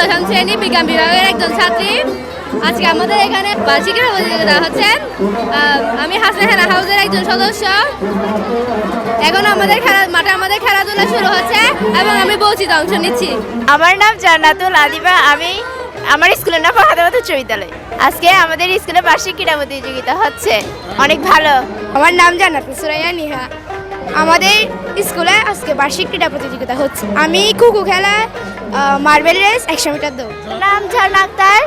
দশম শ্রেণি বিজ্ঞান বিভাগের একজন ছাত্রী। আজকে আমাদের এখানে বার্ষিক প্রতিযোগিতা হচ্ছে আমি হাসনা হেনা হাউসের একজন সদস্য। এখন আমাদের খেলা মাঠে আমাদের খেলাধুলা শুরু হচ্ছে এবং আমি বলছি অংশ নিচ্ছি। আমার নাম জান্নাতুল আদিবা আমি আমার স্কুলের নাম ফরহাদাবাদ উচ্চ বিদ্যালয়। আজকে আমাদের স্কুলে বার্ষিক ক্রীড়া প্রতিযোগিতা হচ্ছে। অনেক ভালো। আমার নাম জান্নাত সুরাইয়া নিহা। আমাদের স্কুলে আজকে বার্ষিক ক্রীড়া প্রতিযোগিতা হচ্ছে। আমি কুকু খেলা মার্বেল রেস, একশো মিটার দৌড়। নাম ঝর্ণা আক্তার,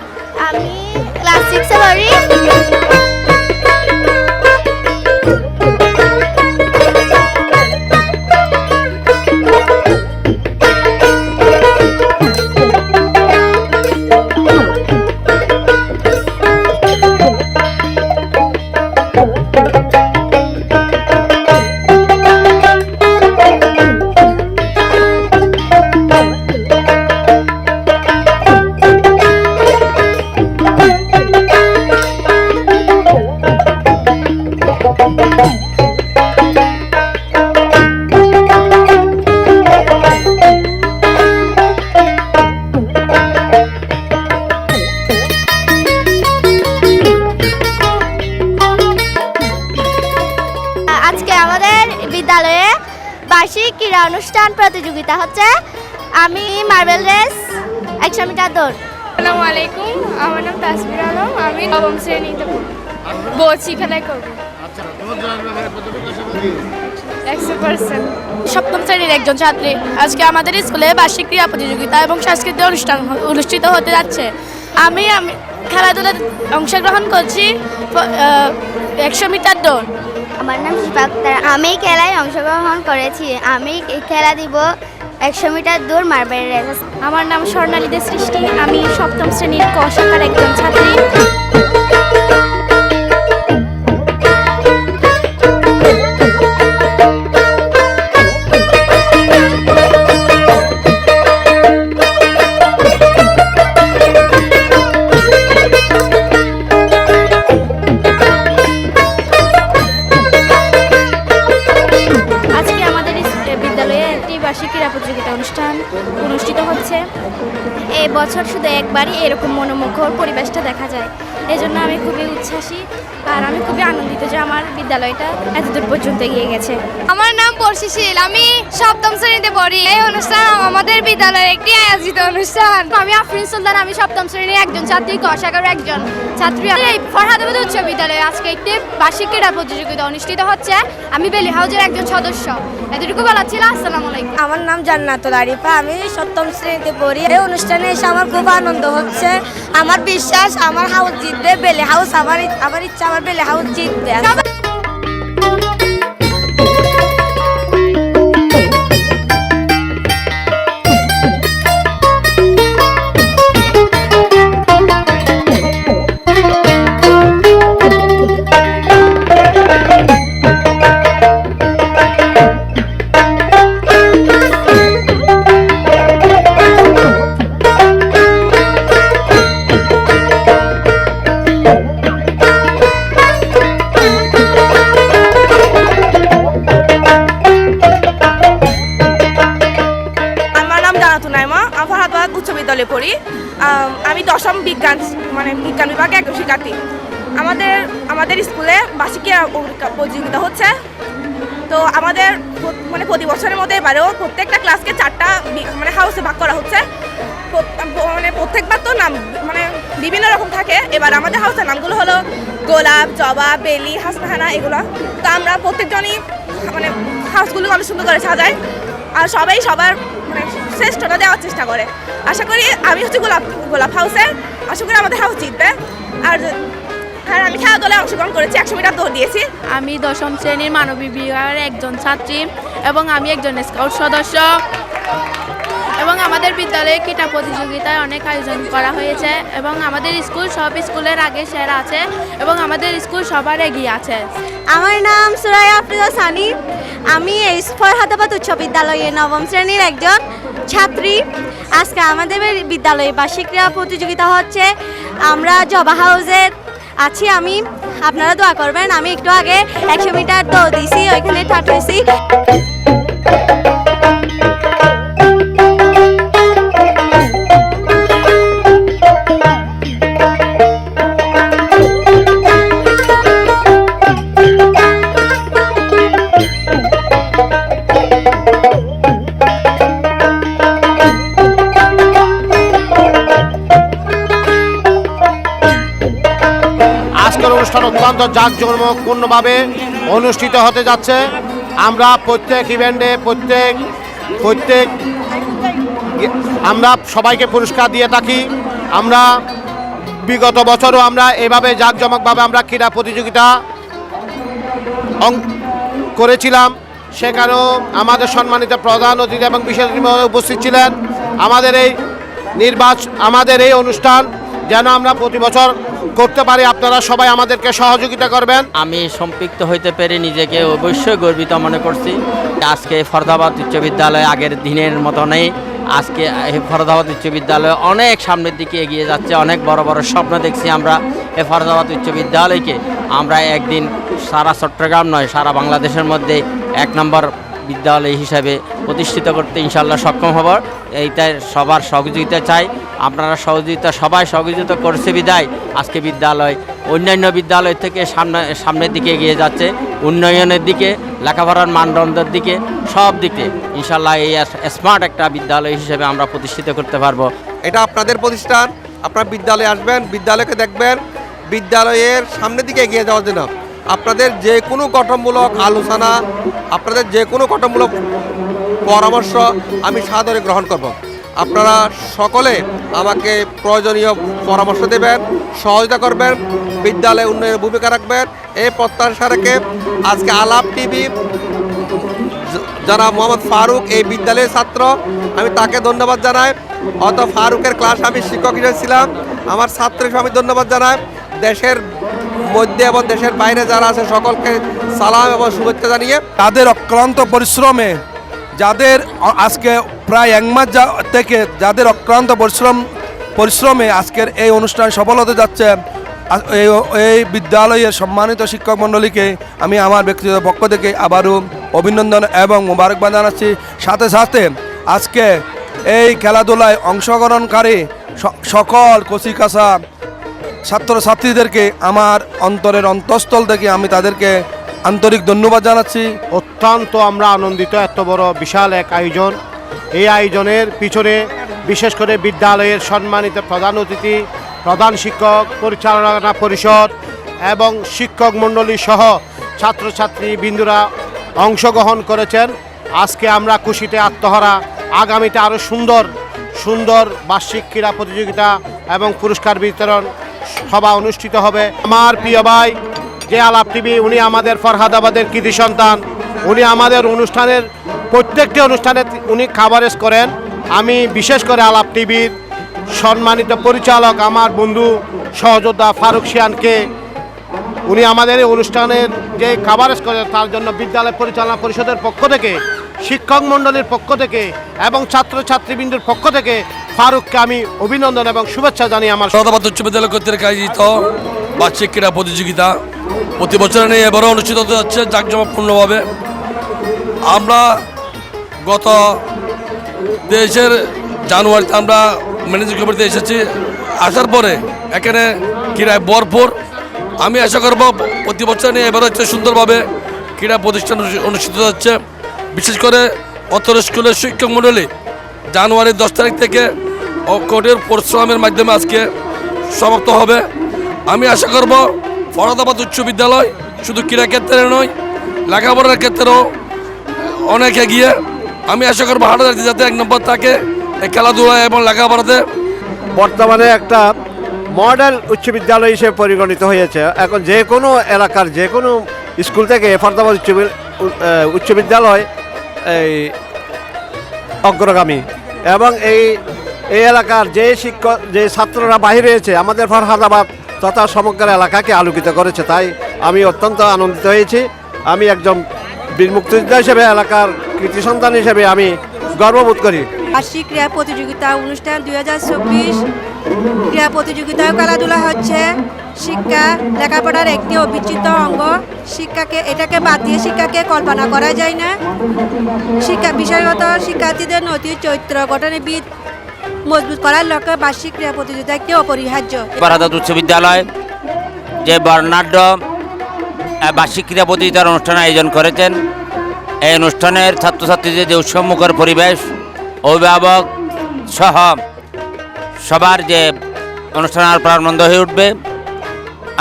আমি ক্লাস সিক্সে পড়ি অনুষ্ঠান প্রতিযোগিতা হচ্ছে। আমি মার্বেল রেস একশো মিটার দৌড়। আসসালামু আলাইকুম আমার নাম তাসমির আলম আমি নবম শ্রেণীতে পড়ি। বলছি খেলায় করব। আচ্ছা সপ্তম শ্রেণির একজন ছাত্রী আজকে আমাদের স্কুলে বার্ষিক ক্রীড়া প্রতিযোগিতা এবং সাংস্কৃতিক অনুষ্ঠান অনুষ্ঠিত হতে যাচ্ছে। আমি আমি খেলাধুলায় অংশগ্রহণ করছি একশো মিটার দৌড়। আমার নাম শিপাক্তার আমি খেলায় অংশগ্রহণ করেছি। আমি খেলা দিব একশো মিটার দূর মার্বেল রেস। আমার নাম স্বর্ণালী দে সৃষ্টি। আমি সপ্তম শ্রেণির ক শাখার একজন ছাত্রী। এই বছর শুধু একবারই এরকম মনোমুখর পরিবেশটা দেখা যায়। এই জন্য আমি খুবই উচ্ছ্বাসী আর আমি খুবই আনন্দিত যে আমার বিদ্যালয়টা এতদূর পর্যন্ত এগিয়ে গেছে। আমার নাম বর্ষিশীল আমি সপ্তম শ্রেণীতে পড়ি। এই অনুষ্ঠান আমাদের বিদ্যালয়ের একটি আয়োজিত অনুষ্ঠান। আমি আফরিন সুলতান আমি সপ্তম শ্রেণির একজন ছাত্রী কষাগার একজন ছাত্রী। এই ফরহাদাবাদ উচ্চ বিদ্যালয়ে আজকে একটি বার্ষিক ক্রীড়া প্রতিযোগিতা অনুষ্ঠিত হচ্ছে। আমি বেলি হাউজের একজন সদস্য। এতটুকু বলা ছিল আসসালামু আলাইকুম। আমার নাম জান্নাতুল আরিফা আমি সপ্তম শ্রেণীতে পড়ি। এই অনুষ্ঠানে এসে আমার খুব আনন্দ হচ্ছে। আমার বিশ্বাস, আমার হাউস জিতবে, বেলে হাউস আমার আমার ইচ্ছা, আমার বেলে হাউস জিতবে। বিজ্ঞান মানে বিজ্ঞান বিভাগে একজন শিক্ষার্থী। আমাদের আমাদের স্কুলে বার্ষিক প্রতিযোগিতা হচ্ছে। তো আমাদের মানে প্রতি বছরের মধ্যে এবারেও প্রত্যেকটা ক্লাসকে চারটা মানে হাউসে ভাগ করা হচ্ছে। মানে প্রত্যেকবার তো নাম মানে বিভিন্ন রকম থাকে। এবার আমাদের হাউসের নামগুলো হলো গোলাপ, জবা, বেলি, হাসনাহানা এগুলো। তো আমরা প্রত্যেকজনই মানে হাউসগুলো অনেক সুন্দর করে সাজাই। আর সবাই সবার মানে শ্রেষ্ঠটা দেওয়ার চেষ্টা করে। আশা করি আমি হচ্ছে গোলাপ গোলাপ হাউসের আশা করি আমাদের হাউস জিতবে। আর আর আমি খেলাধুলায় অংশগ্রহণ করেছি একশো মিটার দৌড় দিয়েছি। আমি দশম শ্রেণির মানবিক বিভাগের একজন ছাত্রী এবং আমি একজন স্কাউট সদস্য। এবং আমাদের বিদ্যালয়ে ক্রীড়া প্রতিযোগিতায় অনেক আয়োজন করা হয়েছে এবং আমাদের স্কুল সব স্কুলের আগে সেরা আছে এবং আমাদের স্কুল সবার এগিয়ে আছে। আমার নাম সুরাইয়া আফরিদা সানি। আমি এই ফরহাদাবাদ উচ্চ বিদ্যালয়ে নবম শ্রেণির একজন ছাত্রী। আজকে আমাদের বিদ্যালয়ে বার্ষিক ক্রীড়া প্রতিযোগিতা হচ্ছে। আমরা জবা হাউসের আছি আমি। আপনারা দোয়া করবেন, আমি একটু আগে একশো মিটার দৌড় দিছি ওইখানে ঠাট হয়েছি। অনুষ্ঠান অত্যন্ত জাঁকজমকপূর্ণভাবে অনুষ্ঠিত হতে যাচ্ছে। আমরা প্রত্যেক ইভেন্টে প্রত্যেক প্রত্যেক আমরা সবাইকে পুরস্কার দিয়ে থাকি। আমরা বিগত বছরও আমরা এভাবে জাঁকজমকভাবে আমরা ক্রীড়া প্রতিযোগিতা করেছিলাম। সেখানেও আমাদের সম্মানিত প্রধান অতিথি এবং বিশেষ উপস্থিত ছিলেন। আমাদের এই নির্বাচন আমাদের এই অনুষ্ঠান যেন আমরা প্রতি বছর করতে পারি, আপনারা সবাই আমাদেরকে সহযোগিতা করবেন। আমি সম্পৃক্ত হইতে পেরে নিজেকে অবশ্যই গর্বিত মনে করছি। আজকে ফরদাবাদ উচ্চ বিদ্যালয় আগের দিনের মতো নেই আজকে ফরদাবাদ উচ্চ বিদ্যালয় অনেক সামনের দিকে এগিয়ে যাচ্ছে, অনেক বড় বড় স্বপ্ন দেখছি আমরা এই ফরদাবাদ উচ্চ বিদ্যালয়কে। আমরা একদিন সারা চট্টগ্রাম নয়, সারা বাংলাদেশের মধ্যে এক নম্বর বিদ্যালয় হিসাবে প্রতিষ্ঠিত করতে ইনশাল্লাহ সক্ষম হব। এইটাই সবার সহযোগিতা চাই। আপনারা সহযোগিতা, সবাই সহযোগিতা করছে বিদায়। আজকে বিদ্যালয়, অন্যান্য বিদ্যালয় থেকে সামনে, সামনের দিকে এগিয়ে যাচ্ছে। উন্নয়নের দিকে, লেখাপড়ার মানদণ্ডের দিকে, সব দিকে। ইনশাল্লাহ এই স্মার্ট একটা বিদ্যালয় হিসেবে আমরা প্রতিষ্ঠিত করতে পারব। এটা আপনাদের প্রতিষ্ঠান। আপনারা বিদ্যালয়ে আসবেন, বিদ্যালয়কে দেখবেন, বিদ্যালয়ের সামনের দিকে এগিয়ে যাওয়ার জন্য। আপনাদের যে কোনো গঠনমূলক আলোচনা, আপনাদের যে কোনো গঠনমূলক পরামর্শ আমি সাদরে গ্রহণ করব। আপনারা সকলে আমাকে প্রয়োজনীয় পরামর্শ দেবেন, সহযোগিতা করবেন, বিদ্যালয়ে উন্নয়নের ভূমিকা রাখবেন। এই প্রত্যাশা রেখে আজকে আলাপ টিভি যারা মোহাম্মদ ফারুক, এই বিদ্যালয়ের ছাত্র। আমি তাকে ধন্যবাদ জানাই। অত ফারুকের ক্লাস আমি শিক্ষক হিসেবে ছিলাম। আমার ছাত্রকে আমি ধন্যবাদ জানাই। দেশের মধ্যে এবং দেশের বাইরে যারা আছে, সকলকে সালাম এবং শুভেচ্ছা জানিয়ে তাদের অক্লান্ত পরিশ্রমে, যাদের আজকে প্রায় এক মাস থেকে যাদের অক্লান্ত পরিশ্রম, পরিশ্রমে আজকের এই অনুষ্ঠান সফল হতে যাচ্ছে এই বিদ্যালয়ের সম্মানিত শিক্ষক মণ্ডলীকে আমি আমার ব্যক্তিগত পক্ষ থেকে আবারও অভিনন্দন এবং মোবারকবাদ জানাচ্ছি। সাথে সাথে আজকে এই খেলাধুলায় অংশগ্রহণকারী সকল কচিকাছা ছাত্রছাত্রীদেরকে আমার অন্তরের অন্তঃস্থল থেকে আমি তাদেরকে আন্তরিক ধন্যবাদ জানাচ্ছি। অত্যন্ত আমরা আনন্দিত, এত বড় বিশাল এক আয়োজন। এই আয়োজনের পিছনে বিশেষ করে বিদ্যালয়ের সম্মানিত প্রধান অতিথি, প্রধান শিক্ষক, পরিচালনা পরিষদ এবং শিক্ষক মণ্ডলী সহ ছাত্রছাত্রী বিন্দুরা অংশগ্রহণ করেছেন। আজকে আমরা খুশিতে আত্মহারা। আগামীতে আরও সুন্দর সুন্দর বার্ষিক ক্রীড়া প্রতিযোগিতা এবং পুরস্কার বিতরণ সভা অনুষ্ঠিত হবে। আমার প্রিয় ভাই, যে আলাপ টিভি, উনি আমাদের ফরহাদাবাদের কৃতি সন্তান। উনি আমাদের অনুষ্ঠানের, প্রত্যেকটি অনুষ্ঠানে উনি খাবারেজ করেন। আমি বিশেষ করে আলাপ টিভির সম্মানিত পরিচালক আমার বন্ধু, সহযোদ্ধা ফারুক শিয়ানকে। উনি আমাদের এই অনুষ্ঠানের যে খাবারেজ করেন, তার জন্য বিদ্যালয় পরিচালনা পরিষদের পক্ষ থেকে শিক্ষক মণ্ডলীর পক্ষ থেকে এবং ছাত্রছাত্রীবৃন্দুর পক্ষ থেকে ফারুককে আমি অভিনন্দন এবং শুভেচ্ছা জানিয়ে আমার সদাবাদ উচ্চ বিদ্যালয় কর্তৃক আয়োজিত বার্ষিক ক্রীড়া প্রতিযোগিতা প্রতি বছর নিয়ে এবারও অনুষ্ঠিত হতে যাচ্ছে জাঁকজমকপূর্ণভাবে। আমরা গত দেশের জানুয়ারিতে আমরা ম্যানেজিং কমিটিতে এসেছি। আসার পরে এখানে ক্রীড়ায় ভরপুর। আমি আশা করব প্রতি বছর নিয়ে এবার হচ্ছে সুন্দরভাবে ক্রীড়া প্রতিষ্ঠান অনুষ্ঠিত হচ্ছে। বিশেষ করে অতর স্কুলের শিক্ষক মণ্ডলী জানুয়ারির দশ তারিখ থেকে কঠোর পরিশ্রমের মাধ্যমে আজকে সমাপ্ত হবে। আমি আশা করব ফরদাবাদ উচ্চ বিদ্যালয় শুধু ক্রীড়া ক্ষেত্রে নয়, লেখাপড়ার ক্ষেত্রেও অনেক এগিয়ে। আমি আশা করব হাটাদারিতে যাতে এক নম্বর থাকে খেলাধুলা এবং লেখাপড়াতে বর্তমানে একটা মডেল উচ্চ বিদ্যালয় হিসেবে পরিগণিত হয়েছে। এখন যে কোনো এলাকার, যে কোনো স্কুল থেকে ফরদাবাদ উচ্চ উচ্চ বিদ্যালয় এই অগ্রগামী এবং এই এই এলাকার যে শিক্ষক, যে ছাত্ররা বাহিরে রয়েছে আমাদের ফরহাদাবাদ তথা সমগ্র এলাকাকে আলোকিত করেছে। তাই আমি অত্যন্ত আনন্দিত হয়েছি। আমি একজন বীর মুক্তিযোদ্ধা হিসেবে, এলাকার কৃতি সন্তান হিসেবে আমি গর্ববোধ করি। বার্ষিক ক্রীড়া প্রতিযোগিতা অনুষ্ঠান দুই হাজার চব্বিশ ক্রীড়া প্রতিযোগিতায় খেলাধুলা হচ্ছে। শিক্ষা লেখাপড়ার একটি অবিচ্ছেদ্য অঙ্গ। শিক্ষাকে, এটাকে বাদ দিয়ে শিক্ষাকে কল্পনা করা যায় না। শিক্ষা বিষয়গত শিক্ষার্থীদের নৈতিক চরিত্র গঠনবিদ মজবুত করার লক্ষ্যে বার্ষিক ক্রীড়া প্রতিযোগিতা একটি অপরিহার্য। ফরহাদাবাদ উচ্চ বিদ্যালয়, যে বর্ণাঢ্য বার্ষিক ক্রীড়া প্রতিযোগিতার অনুষ্ঠান আয়োজন করেছেন। এই অনুষ্ঠানের ছাত্রছাত্রীদের যে উৎসবমুখর পরিবেশ, অভিভাবক সহ সবার যে অনুষ্ঠান আর প্রাণবন্ধ হয়ে উঠবে,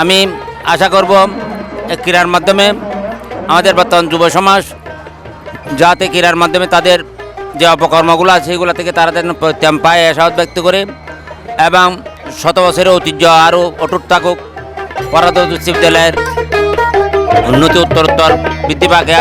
আমি আশা করব ক্রীড়ার মাধ্যমে আমাদের বর্তমান যুব সমাজ যাতে ক্রীড়ার মাধ্যমে তাদের যে অপকর্মগুলো আছে সেগুলো থেকে তারা যেন পরিত্রাণ পায় আশাবাদ ব্যক্ত করে এবং শত বছরের ঐতিহ্য আরও অটুট থাকুক। পরাদ বিশ্ববিদ্যালয়ের উন্নতি উত্তরোত্তর বৃদ্ধি পাকে